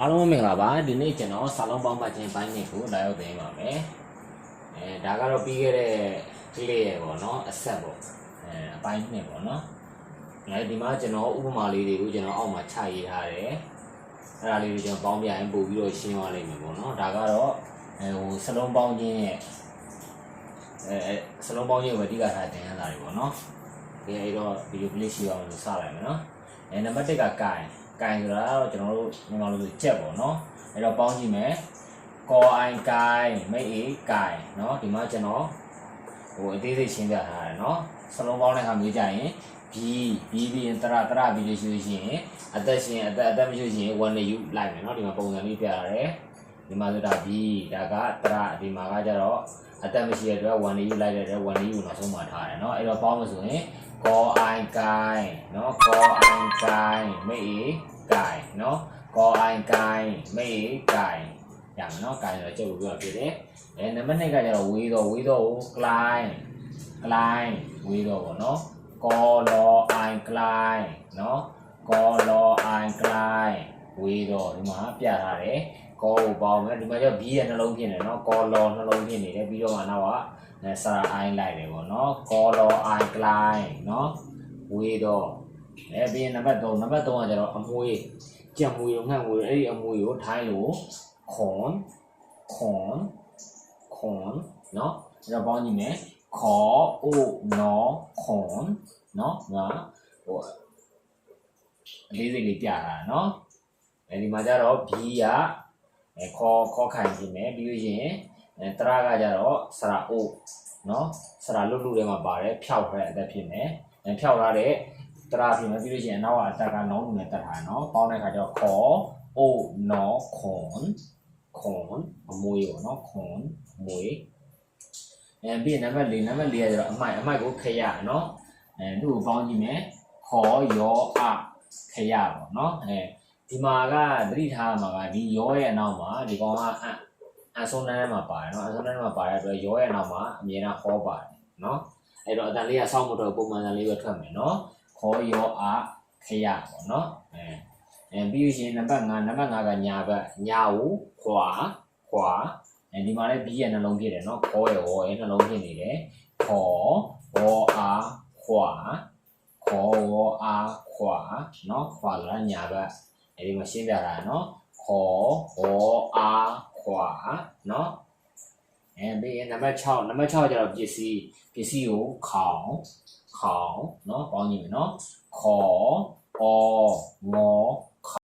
အားလုံးမင်္ဂလာပါဒီနေ့ကျွန်တော်စာလုံးပေါင်းပတ်ခြင်းပိုင်းနှစ်ကိုလာရောက်သိမ်းပါမယ်အဲဒါကတော့ပြီးခဲ့တဲ့ကလေးရေပေါ့နော်အဆက်ပေါ့အဲအပိုင်းနှစ်ပေါ့နော်အဲဒီမှာကျွန်တော်ဥပမာလေးတွေကိုကျွန်တော်အောက်မှာချရေးထားတယ်အဲ့ဒါလေးတွေကျွန်တော်ပေါင်းပြရင်ပို့ပြီးတော့ရှင်းသွားလိမ့်မယ်ပေါ့နော်ဒါကတော့အဲဟိုစလုံးပေါင်းခြင်းရဲ့အဲအဲစလုံးပေါင်းခြင်းကိုအဓိကထားတင်ရတာတွေပေါ့နော်ဒီအဲ့တော့ဗီဒီယိုကလေးရှိအောင်လို့စလိုက်မယ်နော်အဲနံပါတ်1ကကိုင် ကိုင်ဆိုတာကတော့ကျွန်တော်တို့မြန်မာလိုဆိုချက်ပေါ့နော်အဲ့တော့ပေါင်းကြည့်မယ်ကောအိုင်ကိုင်မိတ်အေကိုင်နော်ဒီမှာကျွန်တော်ဟိုအသေးစိတ်ရှင်းပြထားတယ်နော်စလုံးပေါင်းတဲ့ခါမျိုးကြရင်ဘီဘီပြီးရင်တရတရပြီးလို့ရှိလို့ရှိရင်အသက်ရှင်အသက်အသက်မရှိရှင်1နဲ့ယူလိုက်မယ်နော်ဒီမှာပုံစံလေးပြရတယ် ဒီမှာဆိုတာဘီဒါကတရဒီမှာကကြတော့အသက်မရှိတဲ့အတွက်1နဲ့ယူလိုက်တဲ့အတွက်1နဲ့ယူနောက်ဆုံးမှာထားတယ်နော်အဲ့တော့ပေါင်းမဆိုရင်ကောအိုင်ကိုင်နော်ကောအိုင်ကိုင်မိတ်အေကိုင်နော်ကောအိုင်ကိုင်မိတ်အေကိုင်ရမယ်နော်ကိုင်ဆိုတော့ကျုပ်ပြောပြတယ်အဲနံပါတ်2ကကြတော့ဝေးတော့ဝေးတော့ကို client client ဝေးတော့ပေါ့နော်ကောလောအိုင်ကလိုင်းနော်ကောလောအိုင်ကလိုင်းဝေးတော့ဒီမှာပြထားတယ် ကောကိုပေါင်းမယ်ဒီမှာကျ B ရဲ့နှလုံးဖြစ်နေနော်ကောလောနှလုံးဖြစ်နေတယ်ပြီးတော့မှနောက်ကဆရာအိုင်းလိုက်တယ်ပေါ့နော်ကောလောအိုင်းကလိုင်းနော်ဝေးတော့အဲပြီးရင်နံပါတ်3နံပါတ်3ကကျတော့အမွေးကြံမွေရောငှက်မွေရောအဲ့ဒီအမွေကိုထိုင်းလို့ခွန်ခွန်ခွန်နော်အဲ့တော့ပေါင်းကြည့်မယ်ခေါ်အိုနော်ခွန်နော်ငါဟိုအလေးစိတ်လေးပြတာနော်အဲဒီမှာကျတော့ B က အဲခေါ်ခေါ်ခိုင်ပြင်မယ်ပြီးလို့ရှိရင်အဲတရကကျတော့စရာအိုเนาะစရာလွတ်လွတ်ထဲမှာပါတယ်ဖြောက်တဲ့အသက်ဖြစ်မယ်အဲဖြောက်လာတဲ့တရာပြင်မယ်ပြီးလို့ရှိရင်အနောက်ကအတက်ကနောင်းနေတက်ထားเนาะပေါင်းတဲ့ခါကျတော့ခေါ်အိုနော်ခွန်ခွန်အမွေပေါ့เนาะခွန်အမွေ အဲပြီးရင်နံပါတ်၄နံပါတ်၄ကကျတော့အမိုက်အမိုက်ကိုခရနော်အဲသူ့ကိုပေါင်းကြည့်မယ်ခေါ်ရောအခရပေါ့နော်အဲ ဒီမှာကသတိထားမှာကဒီရောရဲ့အနောက်မှာဒီကောင်ကအန်အန်ဆုံးတန်းထဲမှာပါတယ်နော်အန်ဆုံးတန်းထဲမှာပါတဲ့အတွက်ရောရဲ့အနောက်မှာအမြဲတမ်းဟောပါတယ်နော်အဲ့တော့အတန်လေးကစောင့်မတော်ပုံမှန်တန်လေးပဲထွက်မယ်နော်ခေါ်ရောအားခရပေါ့နော်အဲအဲပြီးရင်နံပါတ်5နံပါတ်5ကညာဘက်ညာကိုခွာခွာအဲဒီမှာလည်း B ရဲ့နှလုံးဖြစ်တယ်နော်ခေါ်ရောရဲ့နှလုံးဖြစ်နေတယ်ခေါ်ရောအားခွာခေါ်ရောအားခွာနော်ခွာလာညာဘက် ไอ้ดีมาเสียเวลาเนาะขอขออาขวาเนาะเอ็มบีเอ็นนัมเบอร์ชอบนัมเบอร์ชอบจะเราจีซีจีซีอยู่ขาวขาวเนาะปองอยู่เนาะขอองอ